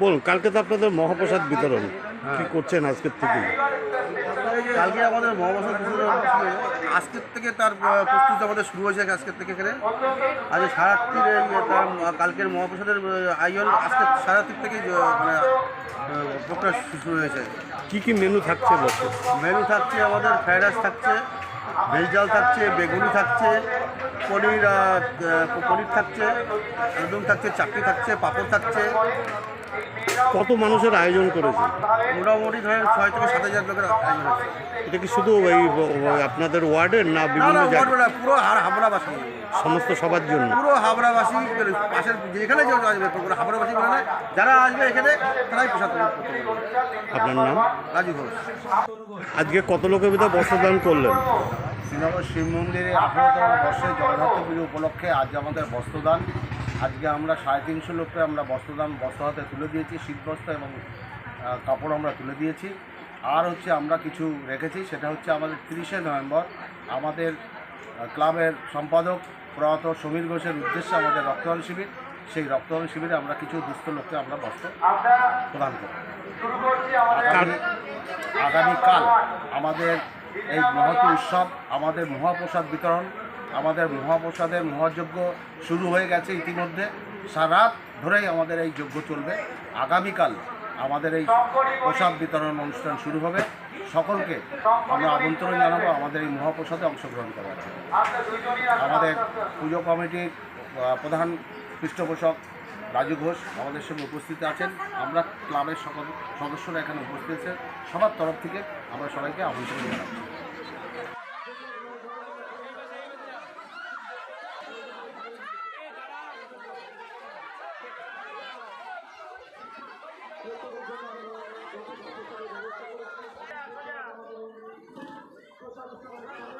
বলুন কালকে তো আপনাদের মহাপ্রসাদ বিতরণ। কি করছেন আজকের থেকে? কালকে আমাদের মহাবাসন আজকের থেকে তার প্রস্তুতি আমাদের শুরু হয়েছে আজকের থেকে এখানে। আজ সারাত্রির তার কালকের মহাপ্রসাদের আয়োজন আজকে সারাত্রির আহ, মানে প্রক্রিয়া শুরু হয়েছে। কি কি মেনু থাকছে মেনু থাকছে আমাদের ফ্রাইড রাইস থাকছে ভেজ ডাল থাকছে বেগুনি থাকছে পনির পনির থাকছে একদম থাকছে চাকরি থাকছে পাঁপড় থাকছে। কত মানুষের আয়োজন করেছে? মোটামুটি ধরেন ছয় থেকে সাত হাজার লোকের আয়োজন এটা কি শুধু এই আপনাদের ওয়ার্ডের না বিভিন্ন পুরো হার হাবড়াবাসী। সমস্ত সবার জন্য? পুরো হাবড়াবাসী মানে পাশের যেখানে যে আসবে পুরো হাবড়াবাসী মানে যারা আসবে এখানে তারাই প্রসাদ আপনার নাম? রাজু ঘোষ। আজকে কত লোকের ভিতরে বস্ত্রদান করলেন? শ্রীনগর শিব মন্দিরে আঠেরোতম বর্ষে জগন্নাথ পুজো উপলক্ষে আজ আমাদের বস্ত্রদান। আজকে আমরা সাড়ে তিনশো লোককে আমরা বস্ত্রদান বস্ত্র হাতে তুলে দিয়েছি শীত বস্ত্র এবং কাপড় আমরা তুলে দিয়েছি। আর হচ্ছে আমরা কিছু রেখেছি সেটা হচ্ছে আমাদের তিরিশে নভেম্বর আমাদের ক্লাবের সম্পাদক প্রয়াত সমীর ঘোষের উদ্দেশ্যে আমাদের রক্তদান শিবির। সেই রক্তদান শিবিরে আমরা কিছু দুস্থ লোককে আমরা বস্ত্র প্রদান করি আগামী আগামীকাল আমাদের এই মহতি উৎসব আমাদের মহাপ্রসাদ বিতরণ আমাদের মহাপ্রসাদের মহাযজ্ঞ শুরু হয়ে গেছে ইতিমধ্যে। সারা রাত ধরেই আমাদের এই যজ্ঞ চলবে। আগামীকাল আমাদের এই প্রসাদ বিতরণ অনুষ্ঠান শুরু হবে। সকলকে আমরা আমন্ত্রণ জানাব আমাদের এই মহাপ্রসাদে অংশগ্রহণ করার জন্য। আমাদের পুজো কমিটির প্রধান পৃষ্ঠপোষক রাজু ঘোষ আমাদের সঙ্গে উপস্থিত আছেন। আমরা ক্লাবের সকল সদস্যরা এখানে উপস্থিত আছেন। সবার তরফ থেকে আমরা সবাইকে আমন্ত্রণ জানাচ্ছি। ব্যবস্থা করেছি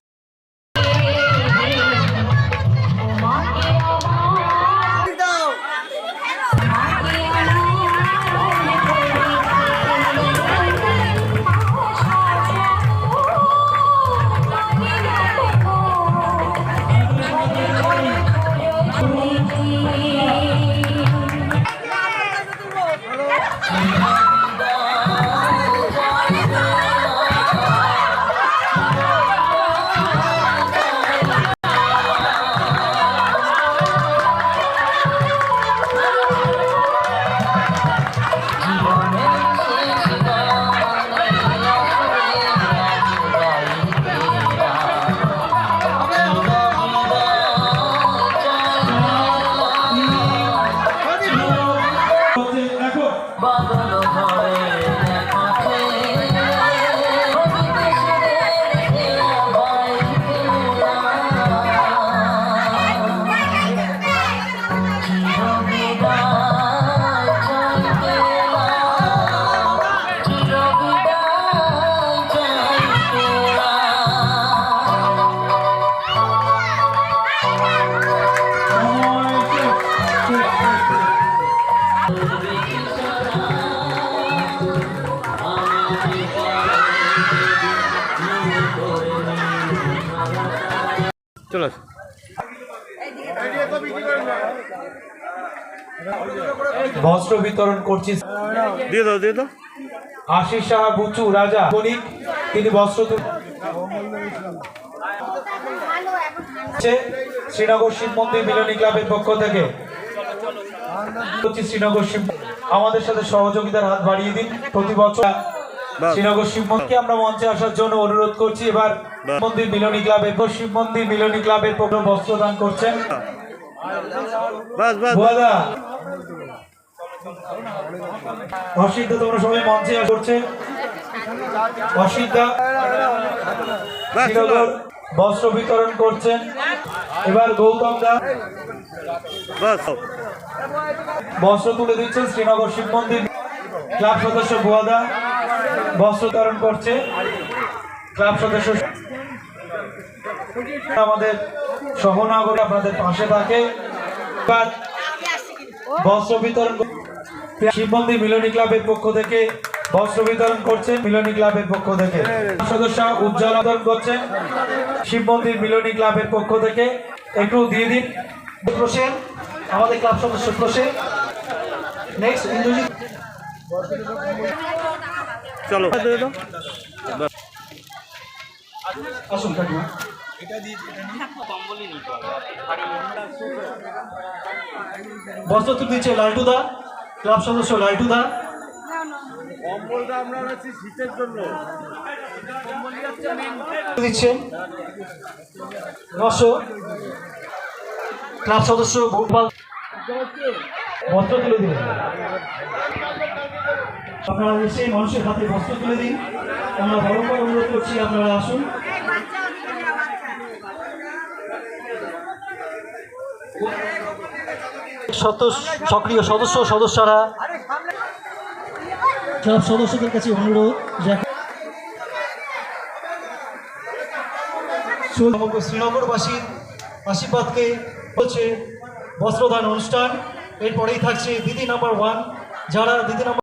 But বস্ত্র বিতরণ করছি। দিয়ে দাও দিয়ে দাও। আশিস সাহা বুচু রাজা বণিক তিনি বস্ত্র শ্রীনগর শিব মন্দির মিলনী ক্লাবের পক্ষ থেকে। শ্রীনগর শিব আমাদের সাথে সহযোগিতার হাত বাড়িয়ে দিন প্রতি বছর। শ্রীনগর শিব মন্দিরকে আমরা মঞ্চে আসার জন্য অনুরোধ করছি। এবার মন্দির মিলনী ক্লাবের শিব মন্দির মিলনী ক্লাবের পক্ষ বস্ত্র দান করছেন বাস বাস অসিদ্ধ তোমরা সবাই মঞ্চে করছে অসিদ্ধা। বস্ত্র বিতরণ করছেন। এবার গৌতম দা। বস্ত্র তুলে দিচ্ছেন শ্রীনগর শিব মন্দির ক্লাব সদস্য বুয়াদা বস্ত্র বিতরণ করছে। ক্লাব সদস্য আমাদের সহনাগর আপনাদের পাশে থাকে। বস্ত্র বিতরণ শিব মন্দির মিলনী ক্লাবের পক্ষ থেকে বস্ত্র বিতরণ করছেন মিলনী ক্লাবের পক্ষ থেকে। সদস্য উজ্জ্বল বিতরণ করছেন শিব মন্দির মিলনী ক্লাবের পক্ষ থেকে। একটু দিয়ে দিন। প্রসেন আমাদের ক্লাব সদস্য প্রসেন নেক্সট ইন্দ্রজিৎ। চলো। দিয়ে কাকিমা বস্ত্র তুলে দিচ্ছে লালটুদা ক্লাব সদস্য লালটুদা কম্বলটা আমরা আছি শীতের জন্য। দিচ্ছেন। নশো। ক্লাব সদস্য বস্ত্র তুলে দিন আপনারা এসে মানুষের হাতে বস্ত্র তুলে দিন। আমরা বারংবার অনুরোধ করছি আপনারা আসুন। সক্রিয় সদস্য সদস্যরা। সব সদস্যদের কাছে অনুরোধ সমগ্র শ্রীনগরবাসীর আশীর্বাদকে হচ্ছে বস্ত্রদান অনুষ্ঠান। এরপরেই থাকছে দিদি নাম্বার ওয়ান। যারা দিদি নাম্বার